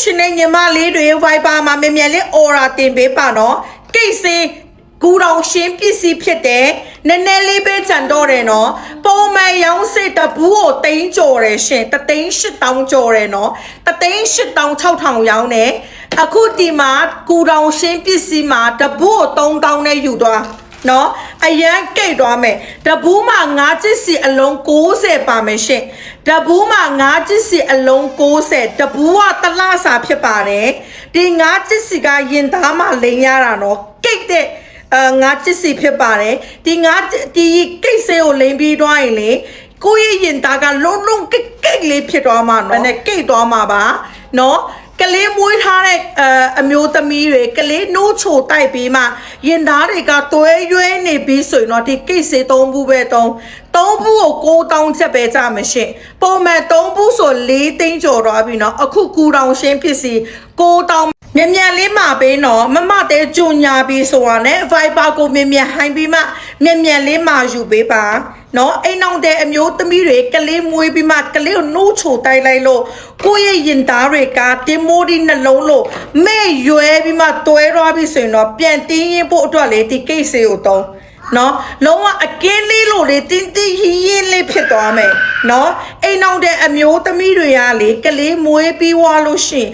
ရှင်နဲ့ညီမလေးတွေ Viber မှာမြန်မြန်လေး aura တင်ပေးပါနော်ကိတ်စေးကူတောင်ရှင်းပစ္စည်းဖြစ်တယ်နည်းနည်းလေးပဲကြံတော့တယ်နော်ပုံမှန်ရောင်းစစ်တဘူးကိုတိန်းကြော်တယ်ရှင်တသိန်း8000ကြော်တယ်နော်တသိန်း8000 6000ရောင်းတယ်အခုဒီမှာကူတောင်ရှင်းပစ္စည်းမှာတဘူးကို3000နဲ့ယူသွား နော်အရန်ကိတ်သွားမယ်တဘူးမှာငါးချစ်စီအလုံး60ပါမယ်ရှင်တဘူးမှာငါးချစ်စီအလုံး60တဘူးကတလစာဖြစ်ပါတယ်ဒီငါးချစ်စီကရင်သားမှလိန်ရတာနော်ကိတ်တဲ့အာငါးချစ်စီဖြစ်ပါတယ်ဒီငါးဒီကိတ်ဆေးကိုလိန်ပြီးသွားရင်လေကိုယ့်ရဲ့ရင်သားကလုံးလုံးကိတ်ကိတ်လေးဖြစ်သွားမှာနော်နဲ့ကိတ်သွားမှာပါနော် ကလေးမွေးထားတဲ့အအမျိုးသမီးတွေကလေးနှိုးချိုတိုက်ပြီးမှရင်သားတွေကတွဲရွဲနေပြီးဆိုရင်တော့ဒီကိတ်စေသုံးဘူးပဲသုံးသုံးဘူးကို9000ချက်ပဲကြမှာရှင့်ပုံမှန်သုံးဘူးဆို၄သိန်းကျော်တော့ပြီနော်အခုကူတောင်ရှင်းဖြစ်စီ9000မြန်မြန်လေးမှာပေးနော်မမတဲကြုံညာပြီးဆိုတာနဲ့ Viber ကိုမြန်မြန်ဟိုင်းပြီးမှမြန်မြန်လေးမှာယူပေးပါ နော်အိမ်အောင်တဲ့အမျိုးသမီးတွေကလေးမွေးပြီးမှကလေးကိုနှိုးချိုတိုက်လိုက်လို့ကိုယ့်ရဲ့ရင်သားတွေကတင်မိုးဒီနှလုံးလို့မဲ့ရွဲပြီးမှတွဲသွားပြီးဆိုရင်တော့ပြန်တင်းရင်ဖို့အတွက်လေဒီကိစ္စကိုတော့နော်လုံးဝအကင်းလေးလို့လေတင်းတင်းရင်းရင်းလေးဖြစ်သွားမယ်နော်အိမ်အောင်တဲ့အမျိုးသမီးတွေကလေကလေးမွေးပြီးွားလို့ရှရင်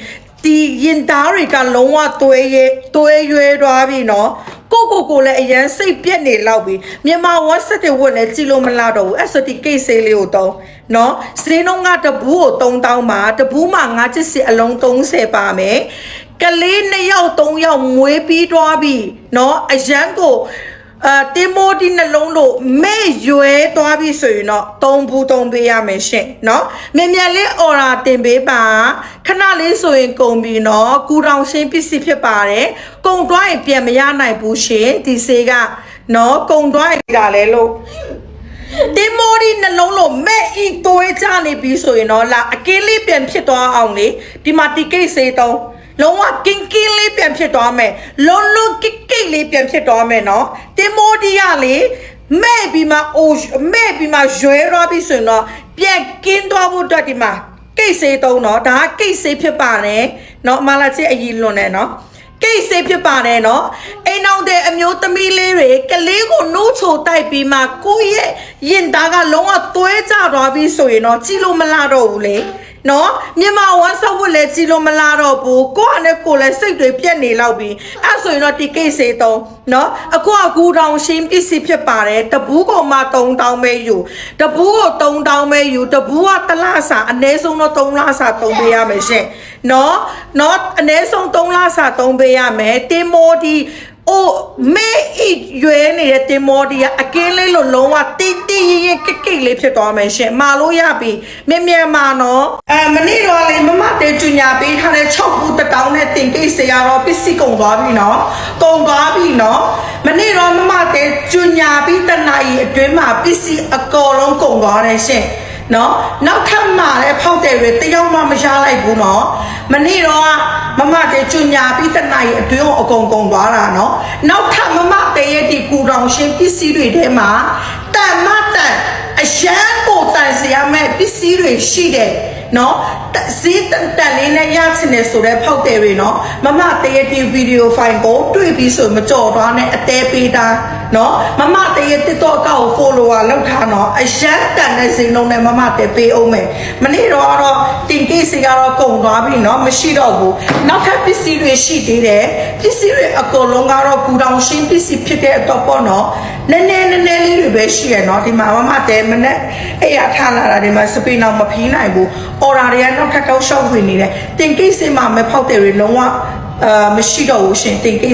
ဒီရင်သားတွေကလုံးဝသွဲရဲသွဲရွဲသွားပြီနော် ကိုကိုကိုလည်းအရန်စိတ်ပြက်နေလောက်ပြီမြန်မာဝက်ဆက်တွေဝတ်လည်းကြည့်လို့မလာတော့ဘူးအဲ့ဆိုဒီကိတ်ဆေးလေးကိုတော့နော်စင်းလုံးကတဘူးကို3000ပါတဘူးမှာငါချစ်စီအလုံး30ပါမယ်ကလေး2ယောက်3ယောက်မွေးပြီးသွားပြီနော်အရန်ကို အာတင်မိုဒီနှလုံးလို့မဲ့ရွဲသွားပြီဆိုရင်တော့သုံးဘူးသုံးပေးရမယ်ရှင်เนาะမြန်မြန်လေးအော်ရာတင်ပေးပါခဏလေးဆိုရင်ကုန်ပြီเนาะကူတောင်ရှင်းပစ္စည်းဖြစ်ပါတယ်ကုန်သွားရင်ပြန်မရနိုင်ဘူးရှင်ဒီစေးကเนาะကုန်သွားရင်ဒါလဲလို့တင်မိုဒီနှလုံးလို့မဲ့ဤသွေးကြနေပြီဆိုရင်တော့လာအကင်းလေးပြန်ဖြစ်သွားအောင်လေဒီမှာတီကိတ်စေးတုံး လုံးဝကင်းကင်းလေးပြန်ဖြစ်သွားမယ်လုံးလုံးကိတ်ကိတ်လေးပြန်ဖြစ်သွားမယ်နော်တင်မိုဒီကလေမဲ့ပြီးမှအိုမဲ့ပြီးမှရွဲရပြီဆိုရင်တော့ပြန်ကင်းသွားဖို့အတွက်ဒီမှာကိတ်ဆေးတုံးတော့ဒါကကိတ်ဆေးဖြစ်ပါတယ်နော်မလာချစ်အကြီးလွန်နေနော်ကိတ်ဆေးဖြစ်ပါတယ်နော်အိမ်အောင်တဲ့အမျိုးသမီးလေးတွေကလေးကိုနှိုးချိုတိုက်ပြီးမှကိုယ့်ရဲ့ရင်သားကလုံးဝသွဲကြသွားပြီဆိုရင်တော့ကြည့်လို့မလာတော့ဘူးလေ နော်မြန်မာဝမ်းဆောက်ဖို့လည်းကြည်လို့မလာတော့ဘူးကိုယ့်အနေကိုယ်လည်းစိတ်တွေပြက်နေလောက်ပြီအဲ့ဆိုရင်တော့ဒီကိစ္စတုံးနော်အခုကကူတောင်ရှင်းပစ္စည်းဖြစ်ပါတယ်တပူးကောင်မှ3000ပဲယူတပူးကို3000ပဲယူတပူးကတစ်လစာအနည်းဆုံးတော့3လစာသုံးပေးရမယ်ရှင်နော်နော်အနည်းဆုံး3လစာသုံးပေးရမယ်တင်မိုဒီ အိုမေဤရွယ်နေတဲ့တင်မော်ဒီကအကင်းလေးလို့လုံးဝတင်းတင်းရင်ရင်ကိတ်ကိတ်လေးဖြစ်သွားမယ်ရှင်မာလို့ရပြီမြင်မြန်မာနော်အဲမနေ့တော့လေမမတဲကျညာပေးထားတဲ့6ဘူးတစ်တောင်းနဲ့တင်ကိတ်စရာတော့ပစ္စည်းကုန်သွားပြီနော်ကုန်သွားပြီနော်မနေ့တော့မမတဲကျညာပြီးတနာရီအတွင်းမှာပစ္စည်းအကောလုံးကုန်သွားတယ်ရှင် နော်နောက်ထပ်မှာလည်းဖောက်တယ်တွေတယောက်မှမရလိုက်ဘူးနော်မနေ့တော့မမတဲကျညာပြီးတနာရီအတွင်းကိုအကုန်ကုန်သွားတာနော်နောက်ထပ်မမတဲရဲ့ဒီကူတောင်ရှင်းပစ္စည်းတွေထဲမှာတန်မတန်အရန်ကိုတန်စရာမဲ့ပစ္စည်းတွေရှိတယ်နော် ဈေးတန်တန်လေးနဲ့ရချင်တယ်ဆိုတော့ဖောက်တယ်တွေနော်မမတရဲ့ဒီဗီဒီယိုဖိုင်ကိုတွေ့ပြီးဆိုမကြော်သွားနဲ့အသေးပေးတာနော်မမတရဲ့ TikTok အကောင့်ကို follower လောက်ထားနော်အရန်တန်တဲ့ဈေးနှုန်းနဲ့မမတဲပေးအောင်မယ်မနေ့တော့ကတော့တင်ကိစီကတော့ကုန်သွားပြီနော်မရှိတော့ဘူးနောက်ထပ်ပစ္စည်းတွေရှိသေးတယ်ပစ္စည်းတွေအကုန်လုံးကတော့ပူတောင်ရှင်းပစ္စည်းဖြစ်တဲ့အတော့ပေါ့နော်နည်းနည်းနည်းနည်းလေးတွေပဲရှိရနော်ဒီမှာမမတဲမနဲ့အဲ့ရထားလာတာဒီမှာစပိန်အောင်မဖီးနိုင်ဘူးအော်ဒါတွေကနောက်ထပ်တောက်လျှောက်ဝင်နေတယ်တင်ကိစီမှာမဖောက်တယ်တွေလုံးဝအာမရှိတော့ဘူးရှင်တင်ကိ